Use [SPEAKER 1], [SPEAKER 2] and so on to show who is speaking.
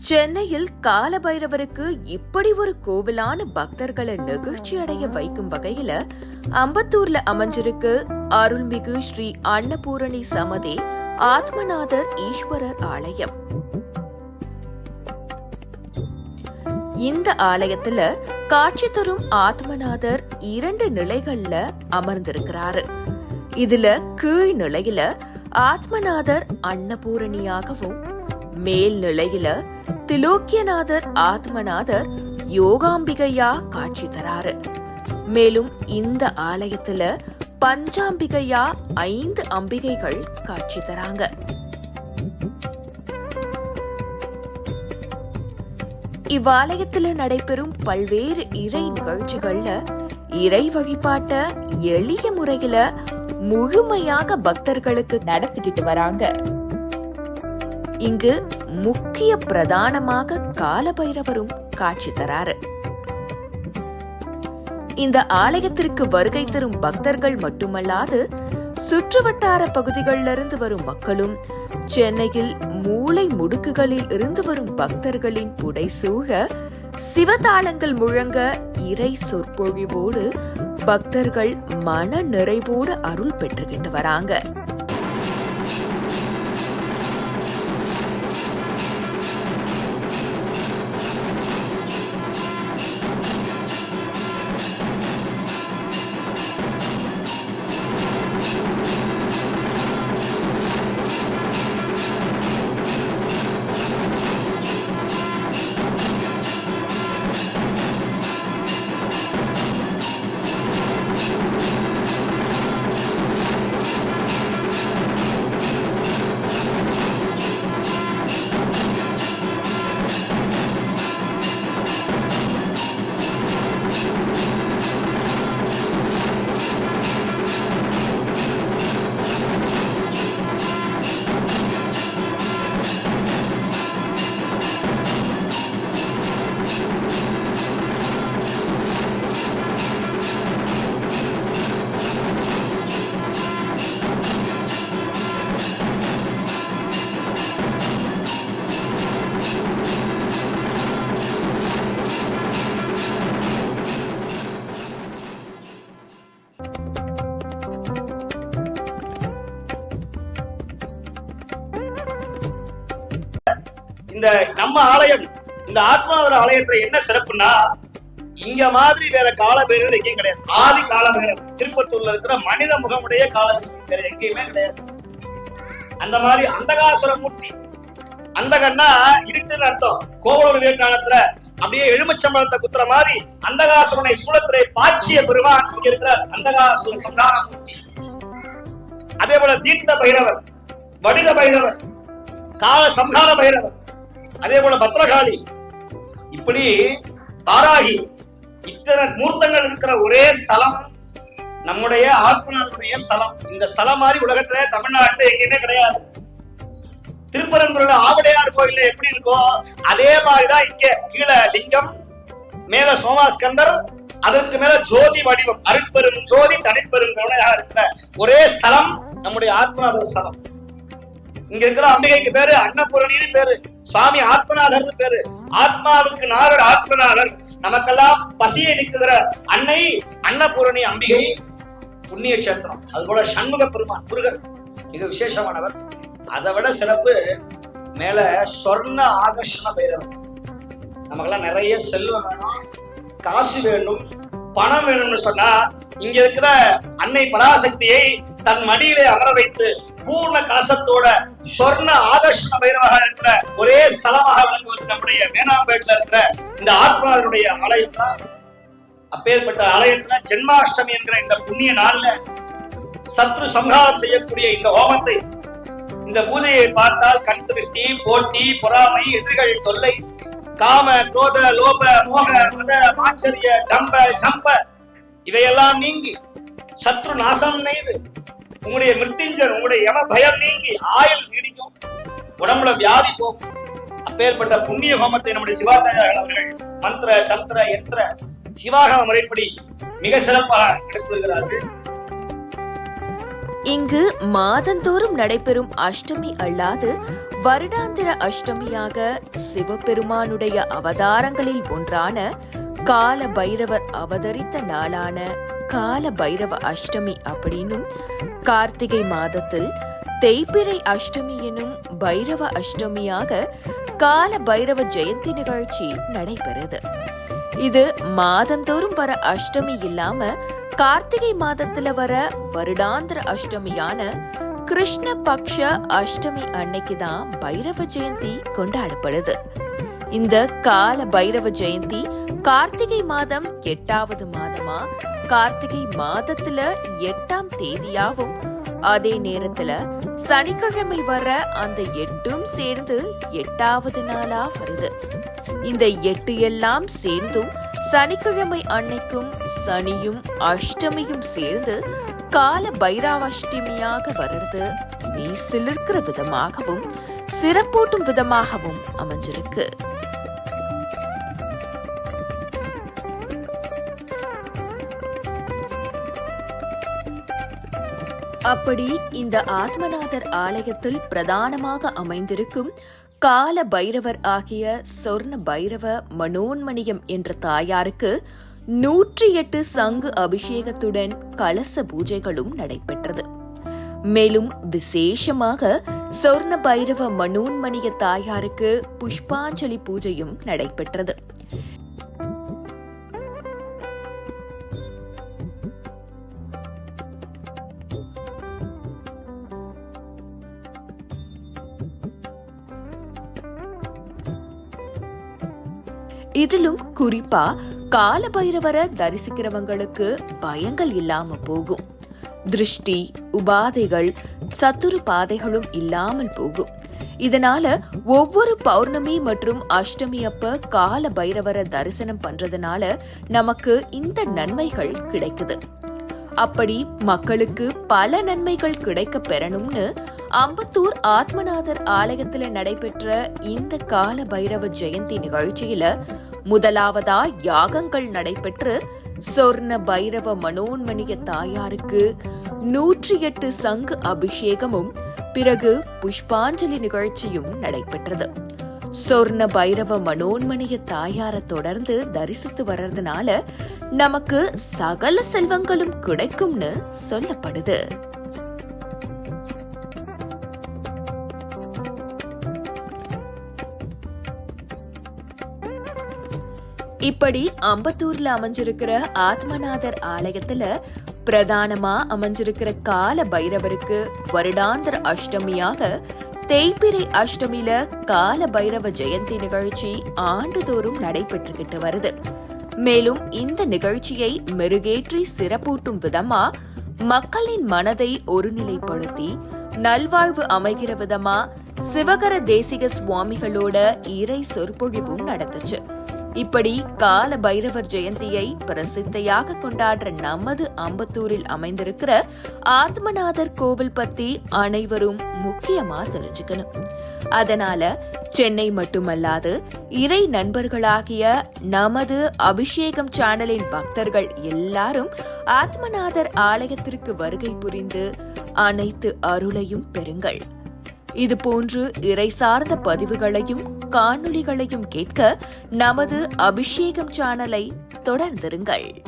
[SPEAKER 1] சென்னையில் காலபைரவருக்கு இப்படி ஒரு கோவிலான பக்தர்களை நெகிழ்ச்சி அடைய வைக்கும் வகையில அம்பத்தூர்ல அமைஞ்சிருக்கு அருள்மிகு ஸ்ரீ அன்னபூரணி சமதே ஆத்மநாதர் ஈஸ்வரர் ஆலயம். இந்த ஆலயத்துல காட்சி தரும் ஆத்மநாதர் இரண்டு நிலைகள்ல அமர்ந்திருக்கிறாரு. இதுல கீழ் நிலையில ஆத்மநாதர் அன்னபூரணியாகவும் மேல் நிலையில திலோக்கியநாதர் ஆத்மநாதர் யோகாம்பிகையா காட்சி தராரு. மேலும் இந்த ஆலயத்துல பஞ்சாம்பிகையா ஐந்து அம்பிகைகள் காட்சி தராங்க. இவ்வாலயத்துல நடைபெறும் பல்வேறு இறை நிகழ்ச்சிகள்ல இறை வழிபாட்ட எளிய முறையில முழுமையாக பக்தர்களுக்கு நடத்திக்கிட்டு வராங்க. இங்கு முக்கிய பிரதானமாக காலபைரவரும் காட்சி தராரு. இந்த ஆலயத்திற்கு வருகை தரும் பக்தர்கள் மட்டுமல்லாது சுற்றுவட்டார பகுதிகளிலிருந்து வரும் மக்களும் சென்னையில் மூளை முடுக்குகளில் இருந்து வரும் பக்தர்களின் புடைசூக சிவதாளங்கள் முழங்க இறை சொற்பொழிவோடு பக்தர்கள் மன நிறைவோடு அருள் பெற்றுக்கிட்டு வராங்க.
[SPEAKER 2] இந்த நம்ம ஆலயம் இந்த ஆத்மாவர ஆலயத்துல என்ன சிறப்புன்னா இங்க மாதிரி வேற கால எங்கேயும் கிடையாது. ஆதி காலபேரம் திருப்பத்தூர்ல இருக்கிற மனித முகமுடைய காலபேரம் வேற. எங்கேயுமே கிடையாது. அந்த மாதிரி அந்தகாசுர மூர்த்தி. அந்தகன்னா இருட்டுன்னு அர்த்தம். கோவலூர் விவேகானத்துல அப்படியே எலுமிச்சம்பழத்தை குத்துற மாதிரி அந்தகாசுரனை சூழத்திலே பாய்ச்சிய பெருமான் இங்க இருக்கிற அந்தகாசுர சந்தான மூர்த்தி. அதே போல தீர்த்த பைரவர் வடித பைரவர் கால சம்ஹார பைரவர் அதே போல பத்ரகாளி. இப்படி பாராகி இத்தனை மூர்த்தங்கள் இருக்கிற ஒரே ஸ்தலம் நம்முடைய ஆத்மநாதனுடைய ஸ்தலம். இந்த ஸ்தலம் மாதிரி உலகத்துல தமிழ்நாட்டுல எங்கேயுமே கிடையாது. திருப்பரங்குறல ஆவடையார் கோயில்ல எப்படி இருக்கோ அதே மாதிரிதான் இங்க கீழே லிங்கம் மேல சோமாஸ்கந்தர் அதற்கு மேல ஜோதி வடிவம். அருட்பெரும் ஜோதி தனிப்பெரும் இருக்கிற ஒரே ஸ்தலம் நம்முடைய ஆத்மநாதர் ஸ்தலம். இங்க இருக்கிற அம்பிகைக்கு பேரு அன்னபூரணின்னு பேரு சுவாமி ஆத்மநாதர் பேரு. ஆத்மாவுக்கு நாகர் ஆத்மநாதர். நமக்கெல்லாம் பசியை நிற்கிற அன்னை அன்னபூரணி அம்பிகை புண்ணிய கஷேத்திரம். அது போல சண்முக பெருமான் முருகர். மிக விசேஷமானவர். அதை விட சிறப்பு மேல சொர்ண ஆகர்ஷண பைரவர். நமக்கெல்லாம் நிறைய செல்வம் வேணும் காசு வேணும் பணம் வேணும்னு சொன்னா இங்க இருக்கிற அன்னை பராசக்தியை தன் மடியிலே அமர வைத்து பூர்ண கலசத்தோட சொர்ண ஆதர்ஷ பைரவாக இருக்கிற ஒரே ஸ்தலமாக விளங்குவது நம்முடைய மேனாம்பேட்டில் இருக்கிற இந்த ஆத்மாவினுடைய ஆலயம் தான். அப்பேற்பட்ட ஆலயத்துல ஜென்மாஷ்டமி என்கிற இந்த புண்ணிய நாள்ல சத்ரு சம்ஹாரம் செய்யக்கூடிய இந்த ஹோமத்தை இந்த பூஜையை பார்த்தால் கண் திருஷ்டி போட்டி பொறாமை எதிரிகள் தொல்லை காம குரோத லோப மோக மத மாச்சரிய டம்ப சம்ப இதையெல்லாம் நீங்கி சத்ரு நாசம் நெய்து உங்களுடைய மிருத்திஞ்சர் உங்களுடைய எவ பயம் நீங்கி ஆயுள் நீடிக்கும் உடம்புல வியாதி போகும். அப்பேற்பட்ட புண்ணிய ஹோமத்தை நம்முடைய சிவாச்சாரியார் அவர்கள் மந்திர தந்திர எத்திர சிவாகம முறைப்படி மிக சிறப்பாக எடுத்து வருகிறார்கள்.
[SPEAKER 1] இங்கு மாதந்தோறும் நடைபெறும் அஷ்டமி அல்லாது வருடாந்திர அஷ்டமியாக சிவபெருமானுடைய அவதாரங்களில் ஒன்றான கால பைரவர் அவதரித்த நாளான கால பைரவ அஷ்டமி அப்படின்னும் கார்த்திகை மாதத்தில் தேய்பிரை அஷ்டமி எனும் பைரவ அஷ்டமியாக கால பைரவ ஜெயந்தி நிகழ்ச்சி நடைபெறுது. இது மாதந்தோறும் வர அஷ்டமி இல்லாம கார்த்திகை மாதத்துல வர வருடாந்திர அஷ்டமியான கிருஷ்ண பக்ஷ அஷ்டமி அன்னைக்கு தான் பைரவ ஜெயந்தி கொண்டாடப்படுது. இந்த கால பைரவ ஜெயந்தி கார்த்திகை மாதம் எட்டாவது மாதமா? கார்த்திகை மாதத்துல எட்டாம் தேதியாவும் அதே நேரத்துல சனிக்கிழமை வர அந்த எட்டும் சேர்ந்து எட்டாவது நாளா வருது. இந்த எட்டு எல்லாம் சேர்ந்தும் சனிக்கிழமை அன்னைக்கும் சனியும் அஷ்டமியும் சேர்ந்து கால பைராவஷ்டமியாக வர்றது மெய் சிலிர்க்கிற விதமாகவும் சிறப்பூட்டும் விதமாகவும் அமைஞ்சிருக்கு. அப்படி இந்த ஆத்மநாதர் ஆலயத்தில் பிரதானமாக அமைந்திருக்கும் கால பைரவர் ஆகிய சொர்ண பைரவ மனோன்மணியம் என்ற தாயாருக்கு நூற்றி எட்டு சங்கு அபிஷேகத்துடன் கலச பூஜைகளும் நடைபெற்றது. மேலும் விசேஷமாக சொர்ண பைரவ மனோன்மணிய தாயாருக்கு புஷ்பாஞ்சலி பூஜையும் நடைபெற்றது. இதிலும் குறிப்பா கால பைரவரை தரிசிக்கிறவங்களுக்கு பயங்கள் இல்லாம போகும். திருஷ்டி உபாதைகள் சத்துரு பாதைகளும் இல்லாமல் போகும். இதனால ஒவ்வொரு பௌர்ணமி மற்றும் அஷ்டமி அப்ப கால பைரவரை தரிசனம் பண்றதுனால நமக்கு இந்த நன்மைகள் கிடைக்குது. அப்படி மக்களுக்கு பல நன்மைகள் கிடைக்க பெறணும்னு அம்பத்தூர் ஆத்மநாதர் ஆலயத்துல நடைபெற்ற இந்த கால பைரவ ஜெயந்தி நிகழ்ச்சியில முதலாவதா யாகங்கள் நடைபெற்று சொர்ண பைரவ மனோன்மணிய தாயாருக்கு நூற்றி எட்டு சங்கு அபிஷேகமும் பிறகு புஷ்பாஞ்சலி நிகழ்ச்சியும் நடைபெற்றது. சொர்ண பைரவ மனோன்மணிய தாயாரை தொடர்ந்து தரிசித்து வர்றதுனால நமக்கு சகல செல்வங்களும் கிடைக்கும்னு சொல்லப்படுது. இப்படி அம்பத்தூர்ல அமைஞ்சிருக்கிற ஆத்மநாதர் ஆலயத்துல பிரதானமா அமைஞ்சிருக்கிற கால பைரவருக்கு வருடாந்திர அஷ்டமியாக தேய்பிரை அஷ்டமியில கால பைரவ ஜெயந்தி நிகழ்ச்சி ஆண்டுதோறும் நடைபெற்றுகிட்டு வருது. மேலும் இந்த நிகழ்ச்சியை மெருகேற்றி சிறப்பூட்டும் விதமா மக்களின் மனதை ஒருநிலைப்படுத்தி நல்வாழ்வு அமைகிற விதமா சிவகர தேசிக சுவாமிகளோட இறை சொற்பொழிவும் நடந்துச்சு. இப்படி கால பைரவர் ஜெயந்தியை பிரசித்தையாக கொண்டாடுற நமது அம்பத்தூரில் அமைந்திருக்கிற ஆத்மநாதர் கோவில் பத்தி அனைவரும் முக்கியமா தெரிஞ்சுக்கணும். அதனால சென்னை மட்டுமல்லாது இறை நண்பர்களாகிய நமது அபிஷேகம் சேனலின் பக்தர்கள் எல்லாரும் ஆத்மநாதர் ஆலயத்திற்கு வருகை புரிந்து அனைத்து அருளையும் பெறுங்கள். இது போன்று இறை சார்ந்த பதிவுகளையும் காணொளிகளையும் கேட்க நமது அபிஷேகம் சேனலை தொடர்ந்திருங்கள்.